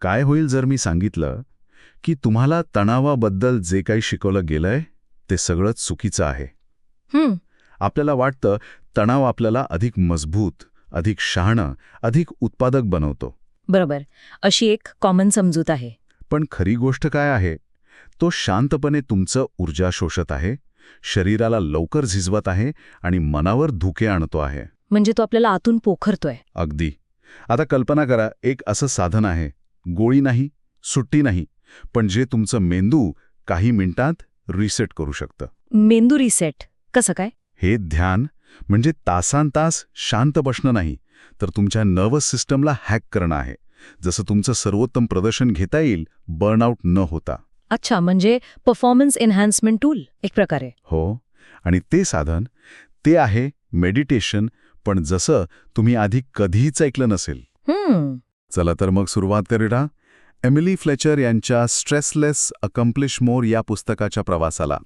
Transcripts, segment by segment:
काय होईल जर मी सांगितलं की तुम्हाला तणावाबद्दल जे काही शिकवलं गेलंय ते सगळंच चुकीचं आहे. आपल्याला वाटतं तणाव आपल्याला अधिक मजबूत अधिक शहाणं अधिक उत्पादक बनवतो. बरोबर. अशी एक कॉमन समजूत आहे. पण खरी गोष्ट काय आहे? तो शांतपणे तुमचं ऊर्जा शोषत आहे शरीराला लवकर झिजवत आहे आणि मनावर धुके आणतो आहे. म्हणजे तो आपल्याला आतून पोखरतोय. अगदी. आता कल्पना करा एक असं साधन आहे गोळी नाही सुट्टी नाही पण जे तुमचं मेंदू काही मिनिटात रिसेट करू शकतं. मेंदू रिसेट कसं काय? हे ध्यान म्हणजे तासांतास शांत बसणं नाही तर तुमच्या नर्वस सिस्टमला हॅक करणं आहे. जसं तुमचं सर्वोत्तम प्रदर्शन घेता येईल बर्नआउट न होता. अच्छा म्हणजे परफॉर्मन्स एन्हान्समेंट टूल एक प्रकारे. हो आणि ते साधन ते आहे मेडिटेशन पण जसं तुम्ही आधी कधीच ऐकलं नसेल. हम्म. चला तर मग सुरुवात करूया. एमिली फ्लेचर यांच्या स्ट्रेसलेस अकम्प्लिश मोर या पुस्तकाच्या प्रवासाला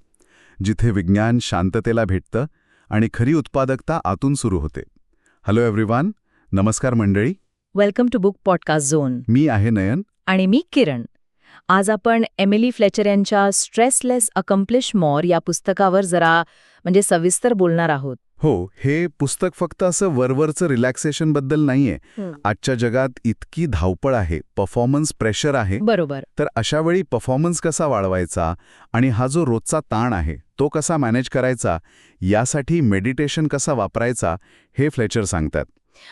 जिथे विज्ञान शांततेला भेटतं आणि खरी उत्पादकता आतून सुरू होते. हॅलो एव्हरीवान नमस्कार मंडळी. Welcome to book podcast zone मी आहे नयन. आणि मी किरण. आज आपण एमिली फ्लेचर यांच्या स्ट्रेसलेस अकम्प्लिश मॉर या पुस्तकावर जरा म्हणजे सविस्तर बोलणार आहोत. हो हे पुस्तक फक्त असं वरवरचं रिलॅक्सेशनबद्दल नाहीये. आजच्या जगात इतकी धावपळ आहे परफॉर्मन्स प्रेशर आहे. बरोबर. तर अशावेळी परफॉर्मन्स कसा वाढवायचा आणि हा जो रोजचा ताण आहे तो कसा मॅनेज करायचा यासाठी मेडिटेशन कसा वापरायचा हे फ्लेचर सांगतात.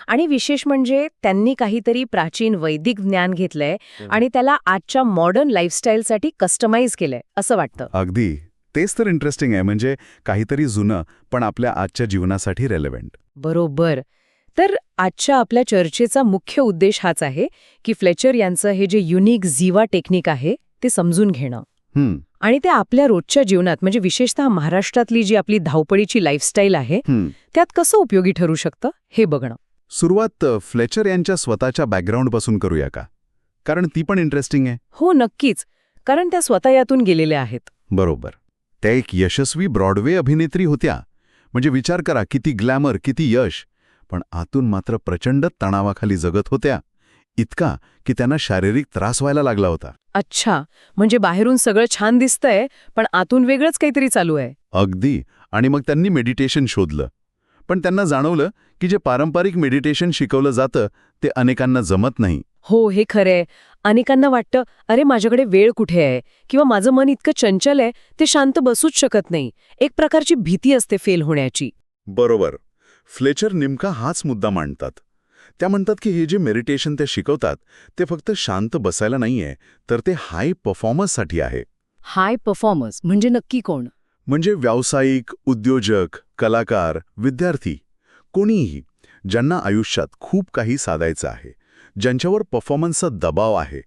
आणि विशेष म्हणजे त्यांनी काहीतरी प्राचीन वैदिक ज्ञान घेतलंय आणि त्याला आजच्या मॉडर्न लाईफस्टाईलसाठी कस्टमाइज केलंय असं वाटतं. अगदी. तेच तर इंटरेस्टिंग आहे. म्हणजे काहीतरी जुनं पण आपल्या आजच्या जीवनासाठी रेलेव्हंट बरोबर. तर आजच्या आपल्या चर्चेचा मुख्य उद्देश हाच आहे की फ्लेचर यांचं हे जे युनिक झिवा टेक्निक आहे ते समजून घेणं. आणि ते आपल्या रोजच्या जीवनात म्हणजे विशेषतः महाराष्ट्रातली जी आपली धावपळीची लाईफस्टाईल आहे त्यात कसं उपयोगी ठरू शकतं हे बघणं. सुरुवात फ्लेचर यांच्या स्वतःच्या बॅकग्राऊंडपासून करूया का? कारण ती पण इंटरेस्टिंग आहे. हो नक्कीच. कारण त्या स्वतः यातून गेलेल्या आहेत. बरोबर. त्या एक यशस्वी ब्रॉडवे अभिनेत्री होत्या. म्हणजे विचार करा किती ग्लॅमर किती यश. पण आतून मात्र प्रचंड तणावाखाली जगत होत्या. इतका की त्यांना शारीरिक त्रास व्हायला लागला होता. अच्छा म्हणजे बाहेरून सगळं छान दिसतंय पण आतून वेगळंच काहीतरी चालू आहे. अगदी आणि मग त्यांनी मेडिटेशन शोधलं. पण त्यांना जाणवलं की जे पारंपरिक मेडिटेशन शिकवलं जातं ते अनेकांना जमत नाही. हो हे खरंय अनेकांना वाटतं अरे माझ्याकडे वेळ कुठे आहे? किंवा माझं मन इतकं चंचल आहे ते शांत बसूच शकत नाही. एक प्रकारची भीती असते फेल होण्याची. बरोबर. फ्लेचर नेमका हाच मुद्दा मांडतात. त्या म्हणतात की हे जे मेडिटेशन ते शिकवतात ते फक्त शांत बसायला नाहीये तर ते हाय परफॉर्मन्ससाठी आहे. हाय परफॉर्मन्स म्हणजे नक्की कोण? म्हणजे व्यावसायिक उद्योजक कलाकार विद्यार्थी कोणीही ज्यांना आयुष्यात खूप काही साधायचं आहे. ज्यांच्यावर परफॉर्मन्सचा दबाव आहे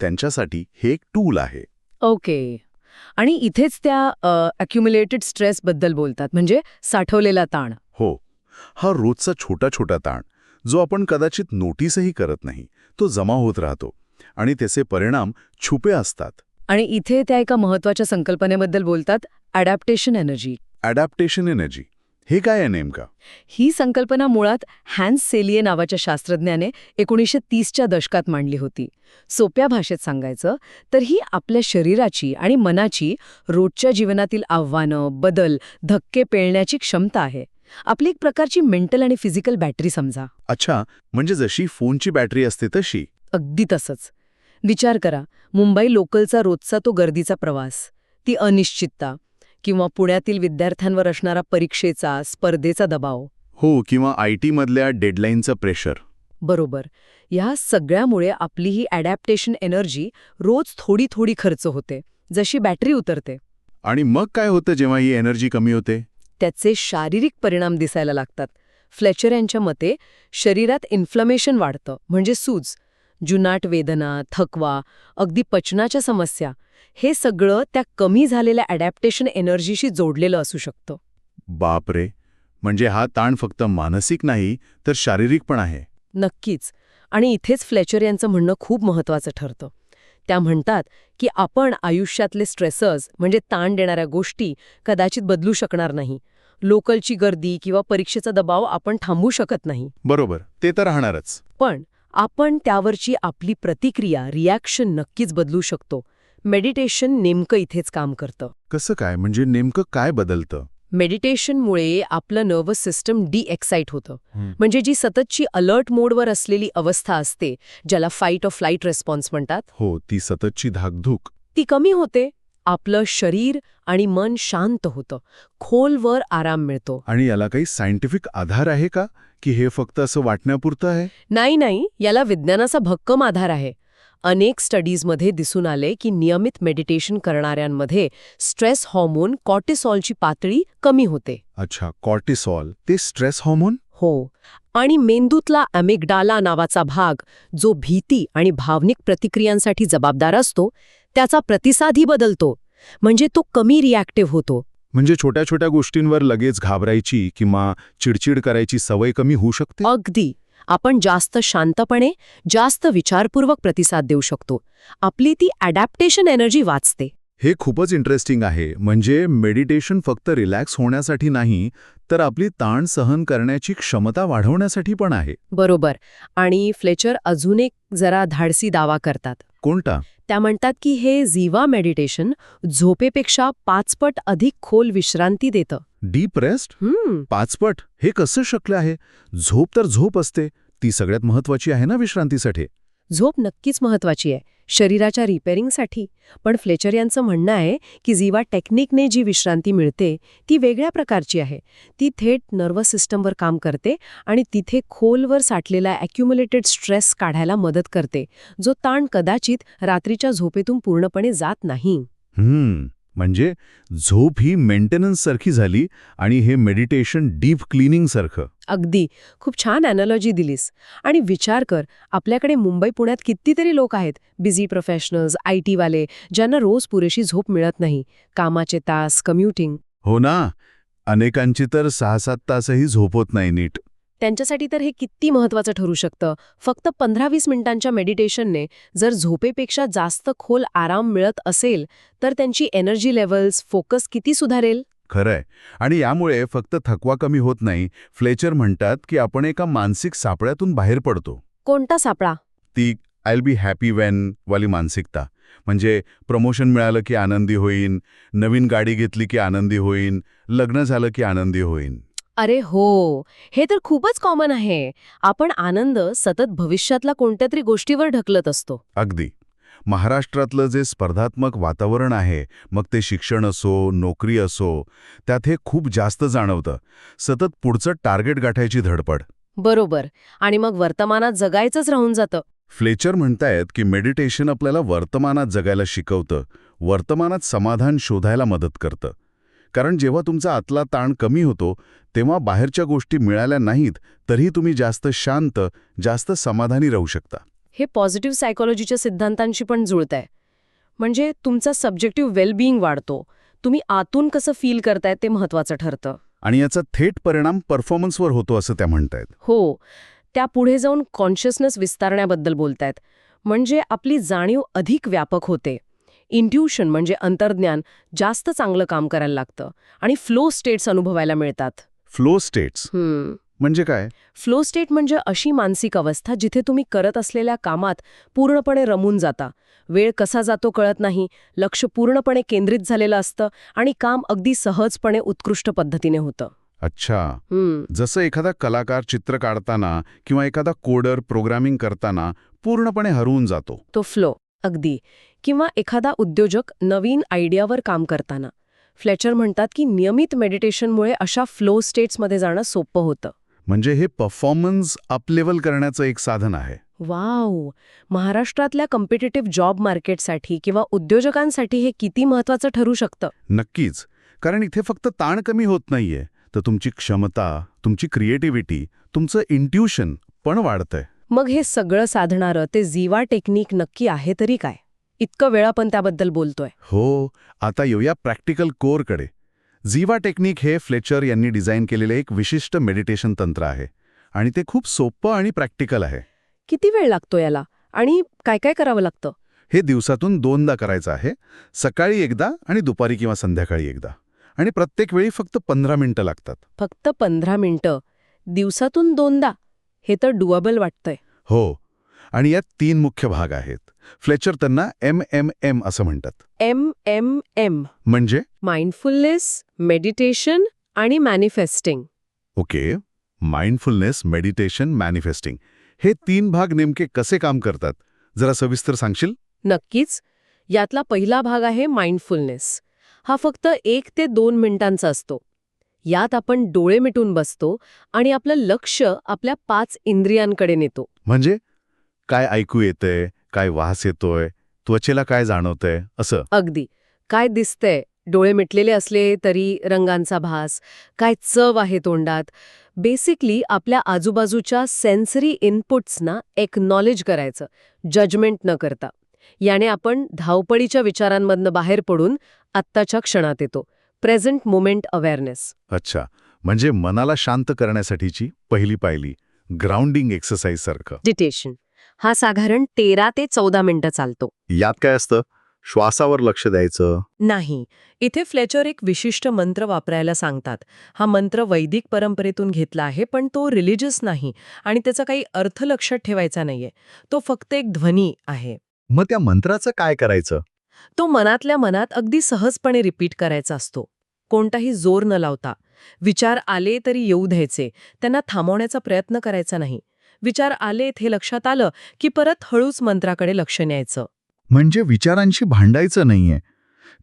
त्यांच्यासाठी हे एक टूल आहे. ओके. आणि इथेच त्या अक्युम्युलेटेड स्ट्रेसबद्दल बोलतात म्हणजे साठवलेला ताण. हो. हा रोजचा छोटा छोटा ताण जो आपण कदाचित नोटीसही करत नाही तो जमा होत राहतो आणि त्याचे परिणाम छुपे असतात. आणि इथे त्या एका महत्त्वाच्या संकल्पनेबद्दल बोलतात अडॅप्टेशन एनर्जी अडॅप्टेशन एनर्जी हे काय आहे नेमका? ही संकल्पना मुळात हॅन्स सेलिये नावाच्या शास्त्रज्ञाने एकोणीसशे तीसच्या दशकात मांडली होती. सोप्या भाषेत सांगायचं तर ही आपल्या शरीराची आणि मनाची रोजच्या जीवनातील आव्हानं बदल धक्के पेळण्याची क्षमता आहे. आपली एक प्रकारची मेंटल आणि फिजिकल बॅटरी समजा. अच्छा म्हणजे जशी फोनची बॅटरी असते तशी. अगदी तसंच. विचार करा मुंबई लोकलचा रोजचा तो गर्दीचा प्रवास. ती अनिश्चितता. किंवा पुण्यातील विद्यार्थ्यांवर असणारा परीक्षेचा स्पर्धेचा दबाव? हो किंवा आय टीमधल्या डेडलाईनचं प्रेशर. बरोबर. या सगळ्यामुळे आपली ही अडॅप्टेशन एनर्जी रोज थोडी थोडी खर्च होते जशी बॅटरी उतरते. आणि मग काय होतं जेव्हा ही एनर्जी कमी होते? त्याचे शारीरिक परिणाम दिसायला लागतात. फ्लेचर यांच्या मते शरीरात इन्फ्लमेशन वाढतं म्हणजे सूज. जुनाट वेदना थकवा अगदी पचनाच्या समस्या हे सगळं त्या कमी झालेल्या अडॅप्टेशन एनर्जीशी जोडलेलं असू शकतं. बापरे. म्हणजे हा ताण फक्त मानसिक नाही तर शारीरिक पण आहे. नक्कीच. आणि इथेच फ्लेचर यांचं म्हणणं खूप महत्वाचं ठरतं. त्या म्हणतात की आपण आयुष्यातले स्ट्रेसर्स म्हणजे ताण देणाऱ्या गोष्टी कदाचित बदलू शकणार नाही. लोकलची गर्दी किंवा परीक्षेचा दबाव आपण थांबवू शकत नाही. बरोबर. ते तर राहणारच. पण आपण त्यावरची आपली प्रतिक्रिया रिॲक्शन नक्कीच बदलू शकतो. मेडिटेशन नेमकं इथेच काम करतं. कसं काय? म्हणजे नेमकं काय बदलतं? मेडिटेशनमुळे आपलं नर्वस सिस्टम डी एक्साईट होतं म्हणजे जी सततची अलर्ट मोडवर असलेली अवस्था असते ज्याला फाईट ऑफ फ्लाईट रेस्पॉन्स म्हणतात. हो ती सततची धाकधूक. ती कमी होते आपलं शरीर आणि मन शांत होतं खोलवर आराम मिळतो. आणि याला काही सायंटिफिक आधार आहे का? की हे फक्त असं वाटण्यापुरतं आहे? नाही नाही याला विज्ञानाचा भक्कम आधार आहे. अनेक स्टडीजमध्ये दिसून आले की नियमित मेडिटेशन करणाऱ्यांमध्ये स्ट्रेस हॉर्मोन कॉर्टिसॉलची पातळी कमी होते. अच्छा कॉर्टिसॉल ते स्ट्रेस हॉर्मोन? हो आणि मेंदूतला अमिगडाला नावाचा भाग जो भीती आणि भावनिक प्रतिक्रियांसाठी जबाबदार असतो त्याचा प्रतिसादही बदलतो म्हणजे तो कमी रिॲक्टिव्ह होतो. म्हणजे छोट्या छोट्या गोष्टींवर लगेच घाबरायची किंवा चिडचिड करायची सवय कमी होऊ शकते? अगदी. आपण जास्त शांतपणे जास्त विचारपूर्वक प्रतिसाद देऊ शकतो. आपली ती अडॅप्टेशन एनर्जी वाचते. हे खूपच इंटरेस्टिंग आहे. म्हणजे मेडिटेशन फक्त रिलॅक्स होण्यासाठी नाही तर आपली ताण सहन करण्याची क्षमता वाढवण्यासाठी पण आहे. बरोबर. आणि फ्लेचर अजून एक जरा धाडसी दावा करतात. कोणता? त्या म्हणतात की हे झिवा मेडिटेशन झोपेपेक्षा पाचपट अधिक खोल विश्रांती देतं. Deep rest? हम्म. पाचपट? हे कसं शक्य आहे? झोप तर झोप असते ती सगळ्यात महत्वाची आहे ना विश्रांतीसाठी? झोप नक्कीच महत्वाची आहे. शरीराच्या रिपेअरिंगसाठी पण फ्लेचर यांचं म्हणणं आहे की जीवा टेक्निकने जी विश्रांती मिळते ती वेगळ्या प्रकारची आहे. ती थेट नर्वस सिस्टमवर काम करते आणि तिथे खोलवर साठलेला ॲक्युम्युलेटेड स्ट्रेस काढायला मदत करते जो ताण कदाचित रात्रीच्या झोपेतून पूर्णपणे जात नाही. हम्म. म्हणजे झोप ही मेंटेनन्स सारखी झाली आणि हे मेडिटेशन डीप क्लिनिंग सारखं. अगदी. खूप छान अॅनॉलॉजी दिलीस. आणि विचार कर आपल्याकडे मुंबई पुण्यात कितीतरी लोक आहेत बिझी प्रोफेशनल्स आय टीवाले ज्यांना रोज पुरेशी झोप मिळत नाही. कामाचे तास कम्युटिंग हो ना. अनेकांची तर सहा सात तासही झोप होत नाही नीट. त्यांच्यासाठी तर हे किती महत्वाचं ठरू शकतं? फक्त पंधरा वीस मिनिटांच्या मेडिटेशनने जर झोपेपेक्षा जास्त खोल आराम मिळत असेल तर त्यांची एनर्जी लेव्हल्स फोकस किती सुधारेल? खरंय. आणि यामुळे फक्त थकवा कमी होत नाही. फ्लेचर म्हणतात की आपण एका मानसिक सापळ्यातून बाहेर पडतो. कोणता सापळा? ती आयल बी हॅपी वेन वाली मानसिकता. म्हणजे प्रमोशन मिळालं की आनंदी होईन नवीन गाडी घेतली की आनंदी होईन लग्न झालं की आनंदी होईन. अरे हो हे तर खूपच कॉमन आहे. आपण आनंद सतत भविष्यातला कोणत्या तरी गोष्टीवर ढकलत असतो. अगदी. महाराष्ट्रातलं जे स्पर्धात्मक वातावरण आहे मग ते शिक्षण असो नोकरी असो त्यात हे खूप जास्त जाणवतं. सतत पुढचं टार्गेट गाठायची धडपड. बरोबर. आणि मग वर्तमानात जगायचंच राहून जातं. फ्लेचर म्हणतायत की मेडिटेशन आपल्याला वर्तमानात जगायला शिकवतं. वर्तमानात समाधान शोधायला मदत करतं. कारण जेव्हा तुमचा आतला ताण कमी होतो तेव्हा बाहेरच्या गोष्टी मिळाल्या नाहीत तरीही तुम्ही जास्त शांत जास्त समाधानी राहू शकता. हे पॉझिटिव्ह सायकोलॉजीच्या सिद्धांतांशी पण जुळत आहे म्हणजे तुमचा सब्जेक्टिव्ह वेलबिईंग वाढतो. तुम्ही आतून कसं फील करताय ते महत्वाचं ठरतं. आणि याचा थेट परिणाम परफॉर्मन्सवर होतो असं त्या म्हणतायत. हो. त्या पुढे जाऊन कॉन्शियसनेस विस्तारण्याबद्दल बोलतायत. म्हणजे आपली जाणीव अधिक व्यापक होते. इंट्युशन म्हणजे अंतर्ज्ञान जास्त चांगलं काम करायला लागतं आणि फ्लो स्टेट्स अनुभवायला मिळतात. फ्लो स्टेट्स म्हणजे काय? फ्लो स्टेट म्हणजे अशी मानसिक अवस्था जिथे तुम्ही करत असलेल्या कामात पूर्णपणे रमून जाता. वेळ कसा जातो कळत नाही लक्ष पूर्णपणे केंद्रित झालेलं असतं आणि काम अगदी सहजपणे उत्कृष्ट पद्धतीने होतं. अच्छा. जसं एखादा कलाकार चित्र काढताना किंवा एखादा कोडर प्रोग्रामिंग करताना पूर्णपणे हरवून जातो. तो फ्लो अगदी. किंवा एखादा उद्योजक नवीन आयडियावर काम करताना. फ्लेचर म्हणतात की नियमित मेडिटेशनमुळे अशा फ्लो स्टेट्समध्ये जाणं सोपं होतं. म्हणजे हे परफॉर्मन्स अपलेवल करण्याचं एक साधन आहे. वाव! महाराष्ट्रातल्या कम्पिटेटिव्ह जॉब मार्केटसाठी किंवा उद्योजकांसाठी हे किती महत्वाचं ठरू शकतं? नक्कीच. कारण इथे फक्त ताण कमी होत नाहीये. तर तुमची क्षमता तुमची क्रिएटिव्हिटी तुमचं इंट्युशन पण वाढतंय. मग हे सगळं साधणारं ते जीवा टेक्निक नक्की आहे तरी काय? इतकं वेळ आपण त्याबद्दल बोलतोय. हो आता येऊया प्रॅक्टिकल कोअरकडे. झीवा टेक्निक हे फ्लेचर यांनी डिझाईन केलेले एक विशिष्ट मेडिटेशन तंत्र आहे आणि ते खूप सोपं आणि प्रॅक्टिकल आहे. किती वेळ लागतो याला? आणि काय काय करावं लागतं? हे दिवसातून दोनदा करायचं आहे सकाळी एकदा आणि दुपारी किंवा संध्याकाळी एकदा. आणि प्रत्येक वेळी फक्त पंधरा मिनिटं लागतात. फक्त पंधरा मिनिटं. दिवसातून दोनदा. हे तर डुएबल वाटतंय. हो आणि यात तीन मुख्य भाग आहेत. फ्लेचर त्यांना एम एम एम असं म्हणतात. एम एम एम म्हणजे? माइंडफुलनेस मेडिटेशन आणि manifesting okay. Mindfulness meditation manifesting हे तीन भाग नेमके कसे काम करतात? जरा सविस्तर सांगशील? नक्कीच. यातला पहिला भाग आहे माइंडफुलनेस हा फक्त एक ते दोन मिनिटांचा असतो. यात आपण डोळे मिटून बसतो आणि आपलं लक्ष आपल्या पाच इंद्रियांकडे नेतो. म्हणजे? काय ऐकू येतंय? काय वास येतोय? त्वचेला काय जाणवतंय? असं. अगदी. काय दिसतंय? डोळे मिटलेले असले तरी रंगांचा भास. काय चव आहे तोंडात? बेसिकली आपल्या आजूबाजूच्या सेन्सरी इनपुट्सना एक्नॉलेज करायचं. जजमेंट न करता. याने आपण धावपळीच्या विचारांमधनं बाहेर पडून आत्ताच्या क्षणात येतो. Present moment awareness. अच्छा. म्हणजे मनाला शांत करण्यासाठीची पहिली पायली. ग्राउंडिंग एक्सरसाइज सारखं. डिटेशन हा साधारण तेरा ते चौदा मिनिटं चालतो. यात काय असतं? श्वासावर लक्ष द्यायचं? नाही. इथे फ्लेचर एक विशिष्ट मंत्र वापरायला सांगतात. हा मंत्र वैदिक परंपरेतून घेतला आहे पण तो रिलिजियस नाही आणि त्याचा काही अर्थ लक्षात ठेवायचा नाहीये. तो फक्त एक ध्वनी आहे. मग त्या मंत्राचं काय करायचं? तो मनातल्या मनात अगदी सहजपणे रिपीट करायचा असतो. कोणताही जोर न लावता. विचार आले तरी येऊ द्यायचे. त्यांना थांबवण्याचा प्रयत्न करायचा नाही. विचार आलेत हे लक्षात आलं की परत हळूच मंत्राकडे लक्ष न्यायचं. म्हणजे विचारांशी भांडायचं नाहीये.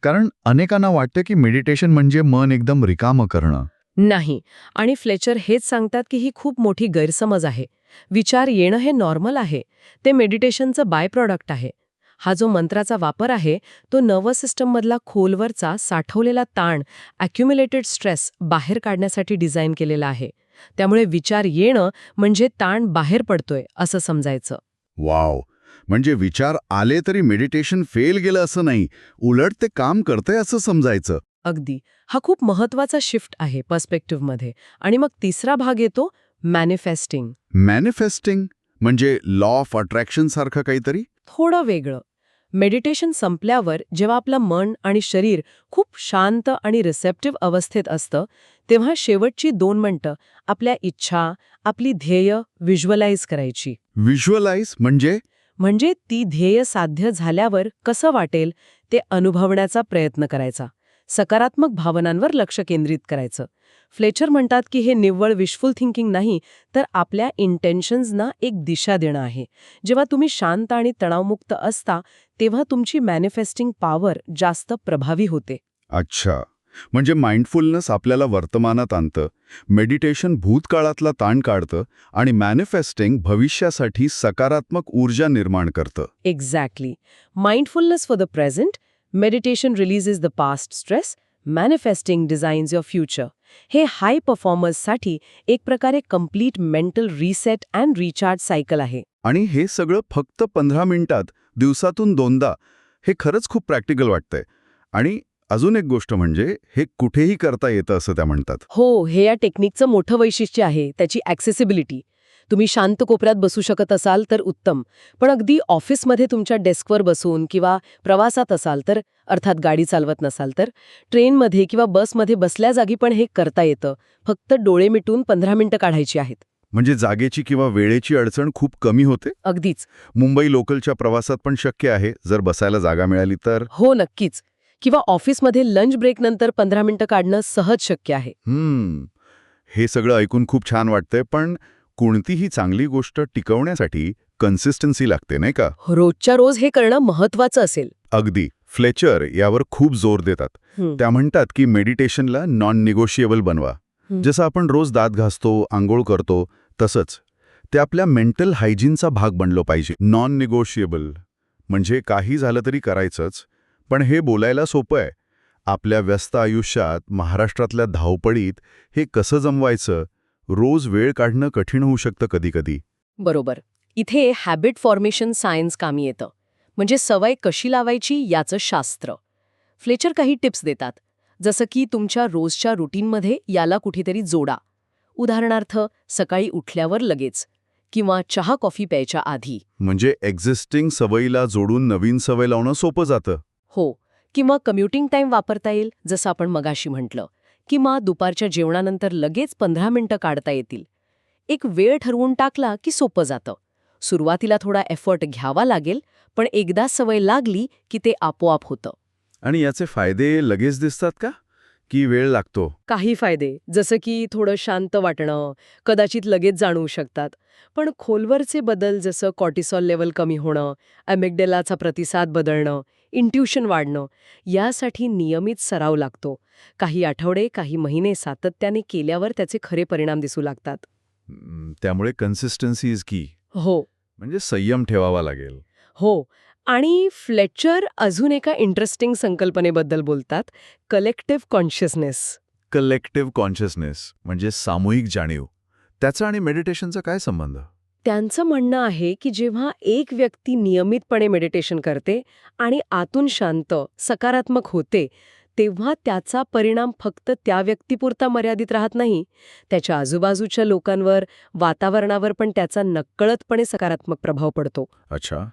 कारण अनेकांना वाटतं की मेडिटेशन म्हणजे मन एकदम रिकामं करणं. नाही. आणि फ्लेचर हेच सांगतात की ही खूप मोठी गैरसमज आहे. विचार येणं हे नॉर्मल आहे. ते मेडिटेशनचं बाय प्रॉडक्ट आहे. हा जो मंत्राचा वापर आहे तो नर्वस सिस्टममधला खोलवरचा साठवलेला ताण अक्युम्युलेटेड स्ट्रेस बाहेर काढण्यासाठी डिझाईन केलेला आहे. त्यामुळे विचार येणं म्हणजे ताण बाहेर पडतोय असं समजायचं. वाव! म्हणजे विचार आले तरी मेडिटेशन फेल गेलं असं नाही उलट ते काम करतंय असं समजायचं. अगदी. हा खूप महत्त्वाचा शिफ्ट आहे पर्स्पेक्टिव्हमध्ये. आणि मग तिसरा भाग येतो मॅनिफेस्टिंग. मॅनिफेस्टिंग? म्हणजे लॉ ऑफ अट्रॅक्शन सारखं काहीतरी? थोडं वेगळं. मेडिटेशन संपल्यावर जेव्हा आपलं मन आणि शरीर खूप शांत आणि रिसेप्टिव्ह अवस्थेत असतं तेव्हा शेवटची दोन मिनिटं आपल्या इच्छा आपली ध्येय व्हिज्युअलाइज करायची. व्हिज्युअलाइज म्हणजे? म्हणजे ती ध्येय साध्य झाल्यावर कसं वाटेल ते अनुभवण्याचा प्रयत्न करायचा. सकारात्मक भावनांवर लक्ष केंद्रित करायचं. फ्लेचर म्हणतात की हे निव्वळ विशफुल थिंकिंग नाही तर आपल्या इंटेन्शन्सना एक दिशा देणं आहे. जेव्हा तुम्ही शांत आणि तणावमुक्त असता तेव्हा तुमची मॅनिफेस्टिंग पॉवर जास्त प्रभावी होते. अच्छा. म्हणजे माइंडफुलनेस आपल्याला वर्तमानात आणतं मेडिटेशन भूतकाळातला ताण काढतं आणि मॅनिफेस्टिंग भविष्यासाठी सकारात्मक ऊर्जा निर्माण करतं. Exactly mindfulness for the present meditation releases the past stress manifesting designs your future हे हाय परफॉर्मर्ससाठी एक प्रकारे complete mental reset and recharge cycle आहे. आणि हे सगळं फक्त पंधरा मिनिटात दिवसातून दोनदा हे खरंच खूप प्रॅक्टिकल वाटतंय. आणि अजून एक गोष्ट म्हणजे हे कुठेही करता येतं असं त्या म्हणतात. हो हे या टेक्निकचं मोठं वैशिष्ट्य आहे त्याची ॲक्सेसिबिलिटी तुम्ही शांत कोपऱ्यात बसू शकत असाल तर उत्तम. पण अगदी ऑफिसमध्ये तुमच्या डेस्कवर बसून किंवा प्रवासात असाल तर अर्थात गाडी चालवत नसाल तर ट्रेनमध्ये किंवा बसमध्ये बसल्या जागी पण हे करता येतं. फक्त डोळे मिटून पंधरा मिनिटं काढायची आहेत. म्हणजे जागेची किंवा वेळेची अडचण खूप कमी होते? अगदीच. मुंबई लोकलच्या प्रवासात पण शक्य आहे जर बसायला जागा मिळाली तर? हो नक्कीच. किंवा ऑफिसमध्ये लंच ब्रेक नंतर पंधरा मिनिटं काढणं सहज शक्य आहे. हे सगळं ऐकून खूप छान वाटतंय पण कोणतीही चांगली गोष्ट टिकवण्यासाठी कन्सिस्टन्सी लागते नाही का? रोजच्या रोज हे करणं महत्वाचं असेल. अगदी. फ्लेचर यावर खूप जोर देतात. त्या म्हणतात की मेडिटेशनला नॉन निगोशिएबल बनवा. जसं आपण रोज दात घासतो आंघोळ करतो तसंच. ते आपल्या मेंटल हायजीनचा भाग बनलो पाहिजे. नॉन निगोशिएबल म्हणजे काही झालं तरी करायचंच पण हे बोलायला सोपं आहे. आपल्या व्यस्त आयुष्यात महाराष्ट्रातल्या धावपळीत हे कसं जमवायचं? रोज वेळ काढणं कठीण होऊ शकतं कधीकधी. बरोबर. इथे हॅबिट फॉर्मेशन सायन्स कामी येतं. म्हणजे सवय कशी लावायची याचं शास्त्र. फ्लेचर काही टिप्स देतात. जसं की तुमच्या रोजच्या रुटीनमध्ये याला कुठेतरी जोडा. उदाहरणार्थ सकाळी उठल्यावर लगेच किंवा चहा कॉफी प्यायच्या आधी. म्हणजे एक्झिस्टिंग सवयीला जोडून नवीन सवय लावणं सोपं जातं. हो. किंवा कम्युटिंग टाईम वापरता येईल जसं आपण मगाशी म्हटलं. किंवा दुपारच्या जेवणानंतर लगेच पंधरा मिनिटं काढता येतील. एक वेळ ठरवून टाकला की सोपं जातं. सुरुवातीला थोडा एफर्ट घ्यावा लागेल पण एकदा सवय लागली की ते आपोआप होतं. आणि याचे फायदे लगेच दिसतात का? की वेळ लागतो? काही फायदे. जसं की थोडं शांत वाटणं कदाचित लगेच जाणवू शकतात. पण खोलवरचे बदल जसं कॉर्टिसॉल लेवल कमी होणं अमेग्डेलाचा प्रतिसाद बदलणं इंट्युशन वाढणं यासाठी नियमित सराव लागतो. काही आठवडे काही महिने सातत्याने केल्यावर त्याचे खरे परिणाम दिसू लागतात. त्यामुळे कन्सिस्टन्सी इज की हो. म्हणजे संयम ठेवावा लागेल. हो. आणि फ्लेचर अजून एका इंटरेस्टिंग संकल्पनेबद्दल बोलतात कलेक्टिव्ह कॉन्शियसनेस कलेक्टिव्ह कॉन्शियसनेस म्हणजे सामूहिक जाणीव. त्याचा आणि मेडिटेशनचा काय संबंध? त्यांचं म्हणणं आहे की जेव्हा एक व्यक्ती नियमितपणे मेडिटेशन करते आणि आतून शांत सकारात्मक होते तेव्हा त्याचा परिणाम फक्त त्या व्यक्तीपुरता मर्यादित राहत नाही. त्याच्या आजूबाजूच्या लोकांवर वातावरणावर पण त्याचा नक्कळतपणे सकारात्मक प्रभाव पडतो. अच्छा.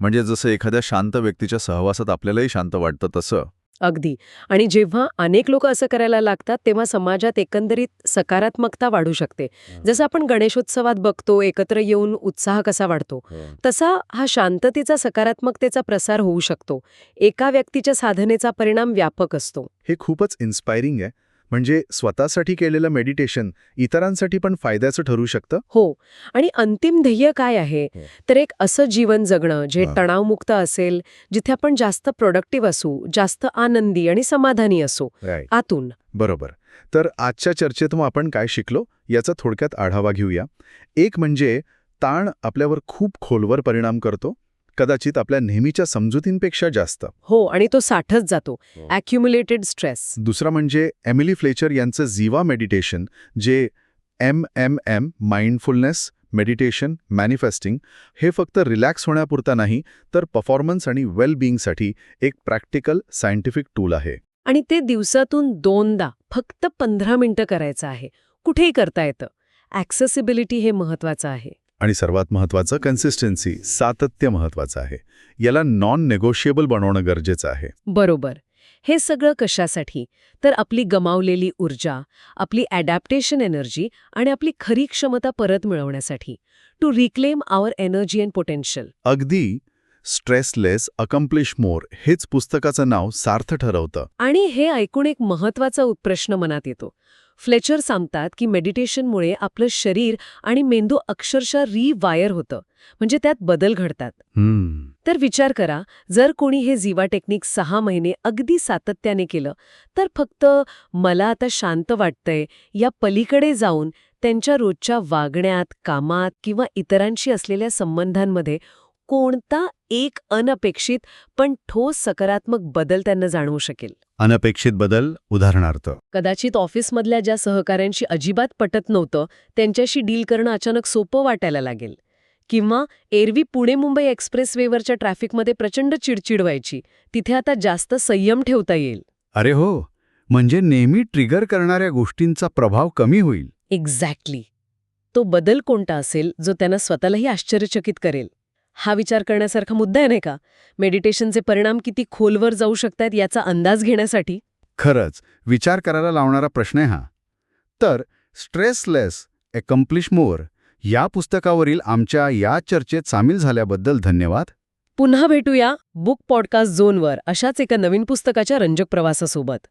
म्हणजे जसं एखाद्या शांत व्यक्तीच्या सहवासात आपल्यालाही शांत वाटतं तसं. अगदी. आणि जेव्हा अनेक लोक असं करायला लागतात तेव्हा समाजात एकंदरीत सकारात्मकता वाढू शकते. जसं आपण गणेशोत्सवात बघतो एकत्र येऊन उत्साह कसा वाढतो तसा हा शांततेचा सकारात्मकतेचा प्रसार होऊ शकतो. एका व्यक्तीच्या साधनेचा परिणाम व्यापक असतो. हे खूपच इन्स्पायरिंग आहे. म्हणजे स्वतःसाठी केलेलं मेडिटेशन इतरांसाठी पण फायद्याचं ठरू शकतं? हो. आणि अंतिम ध्येय काय आहे? हो. तर एक असं जीवन जगणं जे. तणावमुक्त असेल जिथे आपण जास्त प्रोडक्टिव्ह असू जास्त आनंदी आणि समाधानी असू आतून. बरोबर. तर आजच्या चर्चेतून आपण काय शिकलो? याचा थोडक्यात आढावा घेऊया. एक म्हणजे ताण आपल्यावर खूप खोलवर परिणाम करतो. कदाचित आपल्या नेहमीच्या समजुतींपेक्षा जास्त. हो आणि तो साठच जातो. हो. अॅक्युम्युलेटेड स्ट्रेस दुसरा म्हणजे एमिली फ्लेचर यांचं झिवा मेडिटेशन जे M M M mindfulness meditation manifesting हे फक्त रिलॅक्स होण्यापुरता नाही तर परफॉर्मन्स आणि वेलबिईंगसाठी एक प्रॅक्टिकल सायंटिफिक टूल आहे. आणि ते दिवसातून दोनदा फक्त पंधरा मिनिटं करायचं आहे. कुठेही करता येतं. ॲक्सेसिबिलिटी हे महत्वाचं आहे. आणि सर्वात महत्त्वाचं कन्सिस्टन्सी सातत्य महत्त्वाचं आहे. याला नॉन नेगोशिएबल बनवणं गरजेचं आहे. बरोबर. हे सगळं कशासाठी? तर आपली गमावलेली ऊर्जा आपली ॲडॅप्टेशन एनर्जी आणि आपली खरी क्षमता परत मिळवण्यासाठी. To reclaim our energy and potential अगदी स्ट्रेसलेस अकम्प्लिश मोर हेच पुस्तकाचं नाव सार्थ ठरवतं. आणि हे ऐकून एक महत्त्वाचा प्रश्न मनात येतो. फ्लेचर सांगतात की मेडिटेशनमुळे आपलं शरीर आणि मेंदू अक्षरशः रिवायर होतं. म्हणजे त्यात बदल घडतात. तर विचार करा जर कोणी हे झिवा टेक्निक सहा महिने अगदी सातत्याने केलं तर फक्त मला आता शांत वाटतंय या पलीकडे जाऊन त्यांच्या रोजच्या वागण्यात कामात किंवा इतरांशी असलेल्या संबंधांमध्ये कोणता एक अनपेक्षित पण ठोस सकारात्मक बदल त्यांना जाणवू शकेल. अनपेक्षित बदल उदाहरणार्थ. कदाचित ऑफिसमधल्या ज्या सहकाऱ्यांशी अजिबात पटत नव्हतं त्यांच्याशी डील करणं अचानक सोपं वाटायला लागेल. किंवा एरवी पुणे मुंबई एक्सप्रेसवेवरच्या ट्रॅफिकमध्ये प्रचंड चिडचिड व्हायची. तिथे आता जास्त संयम ठेवता येईल. अरे हो म्हणजे नेहमी ट्रिगर करणाऱ्या गोष्टींचा प्रभाव कमी होईल. एक्झॅक्टली. तो बदल कोणता असेल जो त्यांना स्वतःलाही आश्चर्यचकित करेल? हा विचार करण्यासारखा मुद्दा आहे नाही का? मेडिटेशनचे परिणाम किती खोलवर जाऊ शकतात याचा अंदाज घेण्यासाठी? खरंच विचार करायला लावणारा प्रश्न आहे हा. तर स्ट्रेसलेस एकम्प्लिश मोर या पुस्तकावरील आमच्या या चर्चेत सामील झाल्याबद्दल धन्यवाद. पुन्हा भेटूया बुक पॉडकास्ट झोनवर अशाच एका नवीन पुस्तकाच्या रंजक प्रवासासोबत.